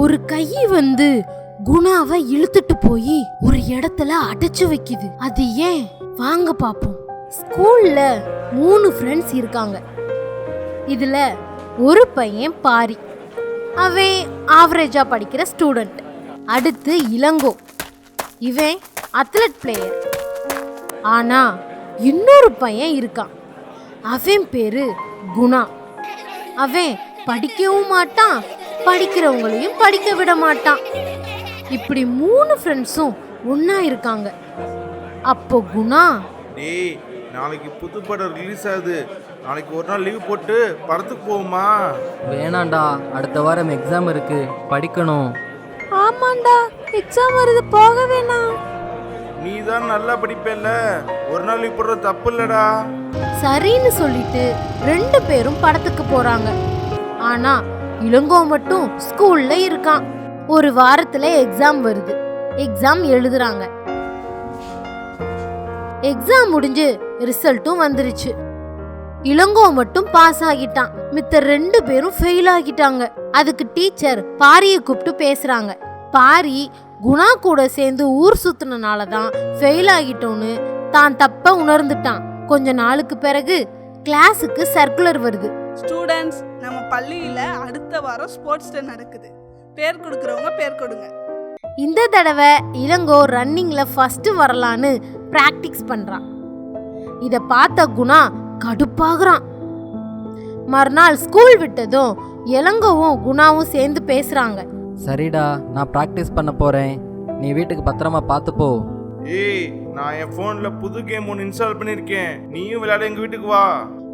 ஒரு கை வந்து குணாவை இழுத்துட்டு போய் ஒரு இடத்துல அடைச்சு வைக்குது. அது ஏன்? வாங்க பாப்போம். ஸ்கூல்ல மூணு ஃப்ரெண்ட்ஸ் இருக்காங்க. இதுல ஒரு பையன் பாரி. அவன் ஆவரேஜா படிக்கிற ஸ்டூடெண்ட் அடுத்து இளங்கோ. இவன் அத்லட் பிளேயர் ஆனா இன்னொரு பையன் இருக்கான். அவன் பேரு குணா. அவன் படிக்கவும் மாட்டான் படிக்கிறவங்களையும் படிக்க விட மாட்டான். இப்படி மூணு ஃப்ரெண்ட்ஸும் ஒண்ணா இருக்காங்க. அப்போ குணா? டேய் நாளைக்கு புது படம் ரிலீஸ் ஆகுது. நாளைக்கு ஒரு நாள் லீவ் போட்டு படத்துக்கு போவோமா? வேணாண்டா அடுத்த வாரம் எக்ஸாம் இருக்கு படிக்கணும். ஆமாண்டா எக்ஸாம் வருது போக வேணாம். நீ தான் நல்லா படிப்பேல்ல ஒரு நாள் லீவ் போடுறது தப்பு இல்லடா சரின்னு சொல்லிட்டு ரெண்டு பேரும் படத்துக்கு போறாங்க. ஆனா இளங்கோ மட்டும் ஸ்கூல்ல இருக்கான். ஒரு வாரத்துல எக்ஸாம் வருது. எக்ஸாம் எழுதுறாங்க. எக்ஸாம் முடிஞ்சு ரிசல்ட்டும் வந்துருச்சு. இளங்கோ மட்டும் பாஸ் ஆகிட்டான். மித்த ரெண்டு பேரும் ஃபெயில் ஆகிட்டாங்க. அதுக்கு டீச்சர் பாரியை கூப்பிட்டு பேசுறாங்க. பாரி குணா கூட சேர்ந்து ஊர் சுத்தினால தான் ஃபெயில் ஆகிட்டோன்னு தான் தப்ப உணர்ந்துட்டான். கொஞ்ச நாளுக்கு பிறகு கிளாஸுக்கு சர்க்குலர் வருது. ஸ்டூடெண்ட்ஸ் நம்ம பள்ளியில் அடுத்த வாரம் ஸ்போர்ட்ஸ் டே நடக்குது. பேர் கொடுக்குறவங்க பேர் கொடுங்க. இந்த தடவை இளங்கோ ரன்னிங்ல ஃபர்ஸ்ட் வரலான்னு பிராக்டிஸ் பண்றான். இத பார்த்த குணா கடுப்பாகிறான். மறுநாள் ஸ்கூல் விட்டதும் இளங்கோவும் குணாவும் சேர்ந்து பேசுறாங்க. சரிடா நான் ப்ராக்டிஸ் பண்ண போறேன். நீ வீட்டுக்கு பத்திரமா பார்த்து போ. ஏய் நான் என் ஃபோனில் புது கேம் ஒன்று இன்ஸ்டால் பண்ணியிருக்கேன். நீயும் விளையாட எங்கள் வீட்டுக்கு வா.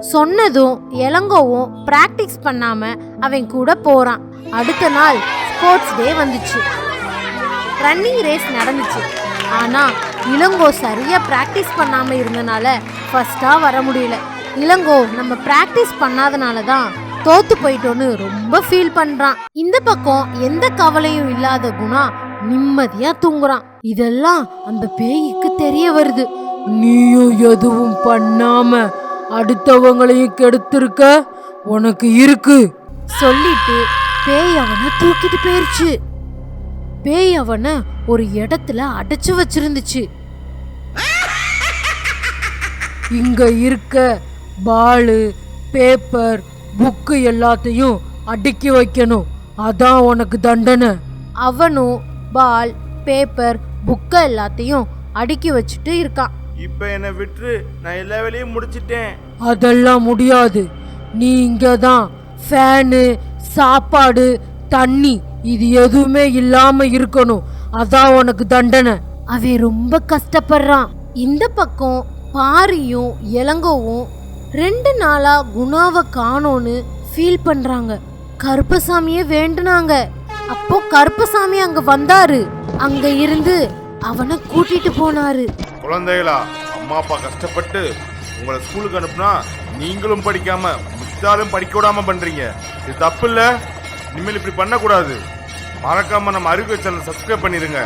சொன்னதும் இளங்கோவும் ப்ராக்டிஸ் பண்ணாம அவன் கூட போறான். அடுத்த நாள் ஸ்போர்ட்ஸ் டே வந்துச்சு. ரன்னிங் ரேஸ் நடந்துச்சு. ஆனா இளங்கோ சரியா ப்ராக்டிஸ் பண்ணாம இருந்தனால ஃபர்ஸ்டா வர முடியல. இளங்கோ நம்ம ப்ராக்டிஸ் பண்ணாதனால தான் தோத்து போயிட்டோன்னு ரொம்ப ஃபீல் பண்றான். இந்த பக்கம் எந்த கவலையும் இல்லாத குணா நிம்மதியா தூங்குறான். இதெல்லாம் அந்த பேய்க்கு தெரிய வருது. நீயும் எதுவும் பண்ணாம அடுத்தவங்களையும் கெடுத்திருக்க உனக்கு இருக்கு. சொல்லிட்டு பேய் அவனை தூக்கிட்டு போயிருச்சு. பேய் அவனை ஒரு இடத்துல அடைச்சு வச்சிருந்துச்சு. இங்க இருக்க பாலு பேப்பர் புக்கு எல்லாத்தையும் அடுக்கி வைக்கணும். அதான் உனக்கு தண்டனை. அவனும் பால் பேப்பர் புக்கை எல்லாத்தையும் அடுக்கி வச்சுட்டு இருக்கான். இப்போ என்னை விட்டுரு. நான் எல்லா வேலையும் முடிச்சிட்டேன். அதெல்லாம் முடியாது. நீ இங்க தான் ஃபேனு சாப்பாடு தண்ணி இது எதுவுமே இல்லாம இருக்கணும். அதான் உனக்கு தண்டனை. அவன் ரொம்ப கஷ்டப்படுறான். இந்த பக்கம் பாரியும் இளங்கோவும் ரெண்டு நாளா குணாவை காணோன்னு ஃபீல் பண்றாங்க. கருப்பசாமியே வேண்டுனாங்க. அப்போ கருப்பசாமி அங்க வந்தாரு. அங்க இருந்து அவனை கூட்டிட்டு போனாரு. குழந்தைகளா அம்மா அப்பா கஷ்டப்பட்டு உங்களை ஸ்கூலுக்கு அனுப்புனா நீங்களும் படிக்காம மித்தாலும் படிக்க விடாம பண்றீங்க. இது தப்பு இல்லை இனிமேல் இப்படி பண்ணக்கூடாது. மறக்காம நம்ம அறிவு சேனல் சப்ஸ்கிரைப் பண்ணிருங்க.